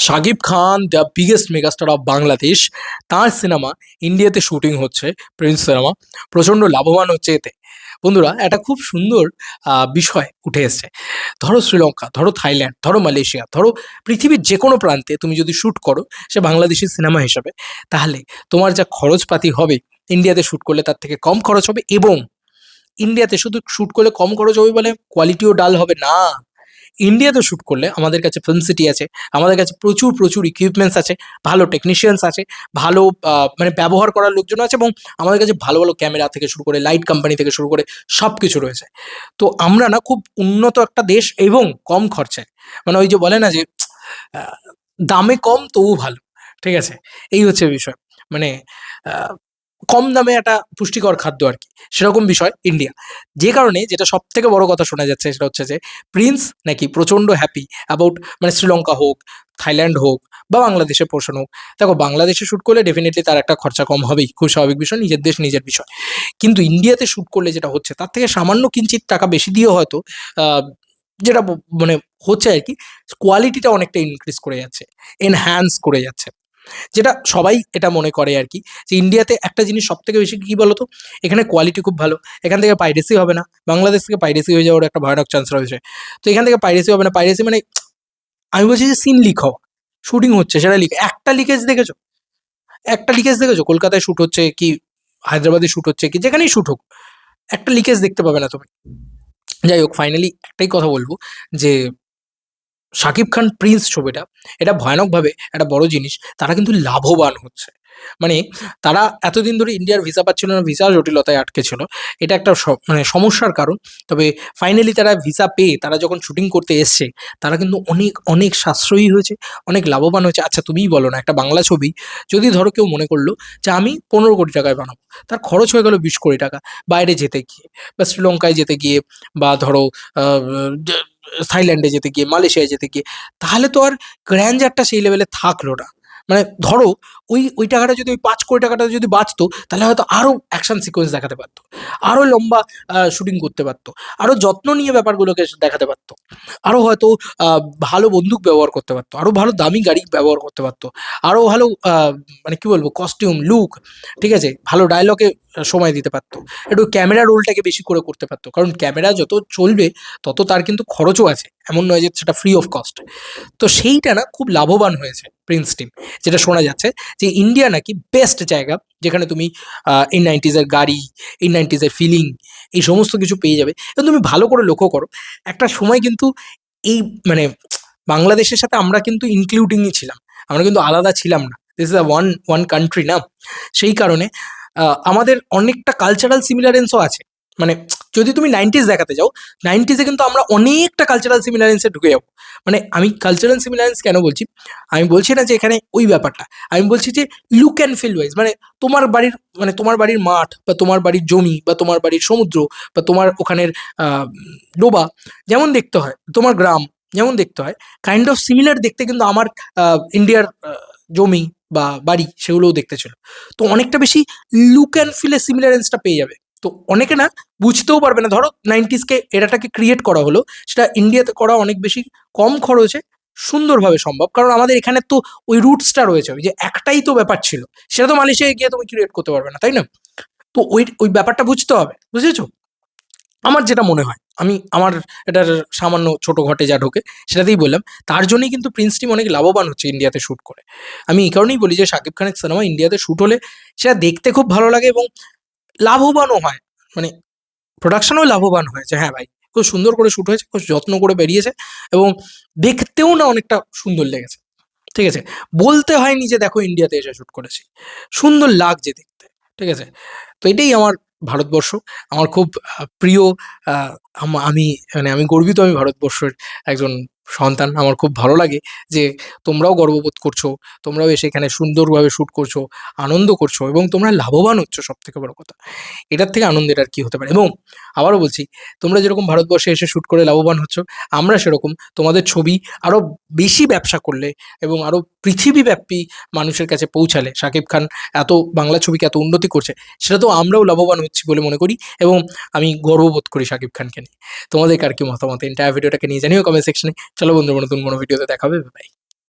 Shakib Khan the biggest megastar of Bangladesh তার cinema ইন্ডিয়াতে shooting হচ্ছে প্রিন্স সিনেমা প্রচণ্ড লাভবান হচ্ছে এতে। বন্ধুরা, একটা খুব সুন্দর বিষয় উঠে এসছে। ধরো শ্রীলঙ্কা, ধরো থাইল্যান্ড, ধরো মালয়েশিয়া, ধরো পৃথিবীর যে কোনো প্রান্তে তুমি যদি শ্যুট করো, সে বাংলাদেশি সিনেমা হিসাবে, তাহলে তোমার যা খরচপাতি হবে ইন্ডিয়াতে শ্যুট করলে তার থেকে কম খরচ হবে এবং ইন্ডিয়াতে শুধু শ্যুট করলে কম খরচ হবে বলে কোয়ালিটিও ডাল হবে? না। ইন্ডিয়াতে শ্যুট করলে আমাদের কাছে ফিল্ম সিটি আছে, আমাদের কাছে প্রচুর প্রচুর ইকুইপমেন্টস আছে, ভালো টেকনিশিয়ানস আছে, ভালো মানে ব্যবহার করার লোকজন আছে এবং আমাদের কাছে ভালো ভালো ক্যামেরা থেকে শুরু করে লাইট কোম্পানি থেকে শুরু করে সব কিছু রয়েছে। তো আমরা না খুব উন্নত একটা দেশ এবং কম খরচায় মানে ওই যে বলে না যে দামে কম তবু ভালো, ঠিক আছে? এই হচ্ছে বিষয়। মানে কম দামে একটা পুষ্টিকর খাদ্য আর কি। সেরকম বিষয় ইন্ডিয়া যে কারণে যেটা সব থেকে বড় কথা শোনা যাচ্ছে সেটা হচ্ছে যে প্রিন্স নাকি প্রচণ্ড হ্যাপি অ্যাবাউট মানে শ্রীলঙ্কা হোক, থাইল্যান্ড হোক বা বাংলাদেশে পোষণ হোক। দেখো, বাংলাদেশে শ্যুট করলে ডেফিনেটলি তার একটা খরচা কম হবেই খুব স্বাভাবিক বিষয়, নিজের দেশ নিজের বিষয়। কিন্তু ইন্ডিয়াতে শ্যুট করলে যেটা হচ্ছে, তার থেকে সামান্য কিঞ্চিত টাকা বেশি দিয়ে হয়তো যেটা মানে হচ্ছে আর কি কোয়ালিটিটা অনেকটা ইনক্রিজ করে যাচ্ছে এনহ্যান্স করে যাচ্ছে। যেটা সবাই এটা মনে করে আর কি, যে ইন্ডিয়াতে একটা জিনিস সব থেকে বেশি কি বলতো? এখানে কোয়ালিটি খুব ভালো, এখান থেকে পাইরেসি হবে না বাংলাদেশ থেকে পাইরেসি হয়ে যাওয়ার একটা ভয়ানক চান্স রয়েছে। তো এখান থেকে পাইরেসি হবে না পাইরেসি মানে আমি বলছি যে সিন লিক হওয়া শুটিং হচ্ছে, সেটা লিক একটা লিকেজ দেখেছ? একটা লিকেজ দেখেছ? কলকাতায় শ্যুট হচ্ছে কি, হায়দ্রাবাদে শ্যুট হচ্ছে কি, যেখানেই শ্যুট হোক, একটা লিকেজ দেখতে পাবে না তুমি। যাই হোক ফাইনালি একটাই কথা বলব যে শাকিব খান প্রিন্স ছবিটা, এটা ভয়ানকভাবে একটা বড় জিনিস, তারা কিন্তু লাভবান হচ্ছে। মানে তারা এতদিন ধরে ইন্ডিয়ার ভিসা পাচ্ছিল না, ভিসা জটিলতায় আটকে ছিল। এটা একটা মানে সমস্যার কারণ। তবে ফাইনালি তারা ভিসা পেয়ে, তারা যখন শুটিং করতে এসছে, তারা কিন্তু অনেক অনেক সাশ্রয়ী হয়েছে, অনেক লাভবান হয়েছে। আচ্ছা তুমিই বলো না, একটা বাংলা ছবি, যদি ধরো কেউ মনে করল যে আমি পনেরো কোটি টাকায় বানাবো, তার খরচ হয়ে গেল বিশ কোটি টাকা, বাইরে যেতে গিয়ে, বা শ্রীলঙ্কায় যেতে গিয়ে, বা ধরো থাইল্যান্ডে যেতে গিয়ে মালয়েশিয়ায় যেতে গিয়ে তাহলে তো আর গ্র্যান্ডারটা সেই লেভেলে থাকল না। মানে ধরো ওই ওই টাকাটা যদি, ওই পাঁচ কোটি টাকাটা যদি বাঁচতো, তাহলে হয়তো আরও অ্যাকশন সিকোয়েন্স দেখাতে পারতো আরও লম্বা শুটিং করতে পারতো আরও যত্ন নিয়ে ব্যাপারগুলোকে দেখাতে পারতো আরও হয়তো ভালো বন্দুক ব্যবহার করতে পারতো আরও ভালো দামি গাড়ি ব্যবহার করতে পারতো আরও ভালো মানে কি বলব কস্টিউম লুক ঠিক আছে, ভালো ডায়লগে সময় দিতে পারতো, একটু ক্যামেরা রোলটাকে বেশি করে করতে পারতো, কারণ ক্যামেরা যত চলবে, তত তার কিন্তু খরচও আছে। এমন নয় যে সেটা ফ্রি অফ কস্ট তো সেইটা না খুব লাভবান হয়েছে প্রিন্স টিম যেটা শোনা যাচ্ছে যে ইন্ডিয়া নাকি বেস্ট জায়গা, যেখানে তুমি এই নাইনটিজের গাড়ি এই নাইনটিজের ফিলিং এই সমস্ত কিছু পেয়ে যাবে। এবং তুমি ভালো করে লক্ষ্য করো, একটা সময় কিন্তু এই মানে বাংলাদেশের সাথে আমরা কিন্তু ইনক্লুডিংই ছিলাম। আমরা কিন্তু আলাদা ছিলাম না। This is a one one country না। সেই কারণে আমাদের অনেকটা কালচারাল সিমিলারেন্সও আছে। মানে যদি তুমি নাইনটিজ দেখাতে যাও নাইনটিজে কিন্তু আমরা অনেকটা কালচারাল সিমিলারেন্সে ঢুকে যাব। মানে আমি কালচারাল সিমিলারেন্স কেন বলছি? আমি বলছি না যে এখানে ওই ব্যাপারটা। আমি বলছি যে লুক অ্যান্ড ফিল ওয়াইজ মানে তোমার বাড়ির মানে তোমার বাড়ির মাঠ বা তোমার বাড়ির জমি বা তোমার বাড়ির সমুদ্র বা তোমার ওখানের ডোবা যেমন দেখতে হয়, তোমার গ্রাম যেমন দেখতে হয় কাইন্ড অফ সিমিলার দেখতে কিন্তু আমার ইন্ডিয়ার জমি বা বাড়ি সেগুলোও দেখতে ছিল। তো অনেকটা বেশি লুক অ্যান্ড ফিলের সিমিলারেন্সটা পেয়ে যাবে। তো অনেকে না বুঝতেও পারবে না। ধরো নাইনটিসকে এরাটাকে ক্রিয়েট করা হলো, সেটা ইন্ডিয়াতে করা অনেক বেশি কম খরচে সুন্দরভাবে সম্ভব। কারণ আমাদের এখানে তো ওই রুটসটা রয়েছে, ওই যে একটাই তো ব্যাপার ছিল, সেটা তো মালয়েশিয়ায় গিয়ে তুমি ক্রিয়েট করতে পারবে না, তাই না? তো ওই ওই ব্যাপারটা বুঝতে হবে, বুঝেছ? আমার যেটা মনে হয়, আমি আমার এটার সামান্য ছোট ঘটে যা ঢোকে, সেটাতেই বললাম, তার জন্যই কিন্তু প্রিন্স টিম অনেক লাভবান হচ্ছে ইন্ডিয়াতে শ্যুট করে। আমি এই কারণেই বলি যে শাকিব খানের সিনেমা ইন্ডিয়াতে শ্যুট হলে সেটা দেখতে খুব ভালো লাগে এবং লাভবানও হয়। মানে প্রোডাকশনও লাভবান হয়েছে হ্যাঁ ভাই, খুব সুন্দর করে শ্যুট হয়েছে, খুব যত্ন করে বেরিয়েছে এবং দেখতেও না অনেকটা সুন্দর লেগেছে। ঠিক আছে? বলতে হয়নি যে দেখো ইন্ডিয়াতে এসে শ্যুট করেছি। সুন্দর লাগছে দেখতে। ঠিক আছে? তো এটাই আমার ভারতবর্ষ। আমার খুব প্রিয় আমি মানে আমি গর্বিত আমি ভারতবর্ষের একজন সন্তান আমার খুব ভালো লাগে যে তোমরাও গর্ববোধ করছ, তোমরাও এসে এখানে সুন্দরভাবে শ্যুট করছ, আনন্দ করছ এবং তোমরা লাভবান হচ্ছ সব থেকে বড় কথা। এটার থেকে আনন্দের আর কি হতে পারে। এবং আবারও বলছি, তোমরা যেরকম ভারতবর্ষে এসে শ্যুট করে লাভবান হচ্ছ, আমরা সেরকম তোমাদের ছবি আরও বেশি ব্যবসা করলে এবং আরও পৃথিবীব্যাপী মানুষের কাছে পৌঁছালে, শাকিব খান এত বাংলা ছবিকে এত উন্নতি করছে, সেটা তো আমরাও লাভবান হচ্ছি বলে মনে করি এবং আমি গর্ববোধ করি শাকিব খানকে নিয়ে। তোমাদের কার কি মতামত? এন্টায়ার ভিডিওটাকে নিয়ে জানিও কমেন্ট সেকশনে চলো বন্ধু নতুন কোনো ভিডিওতে দেখাবে বাই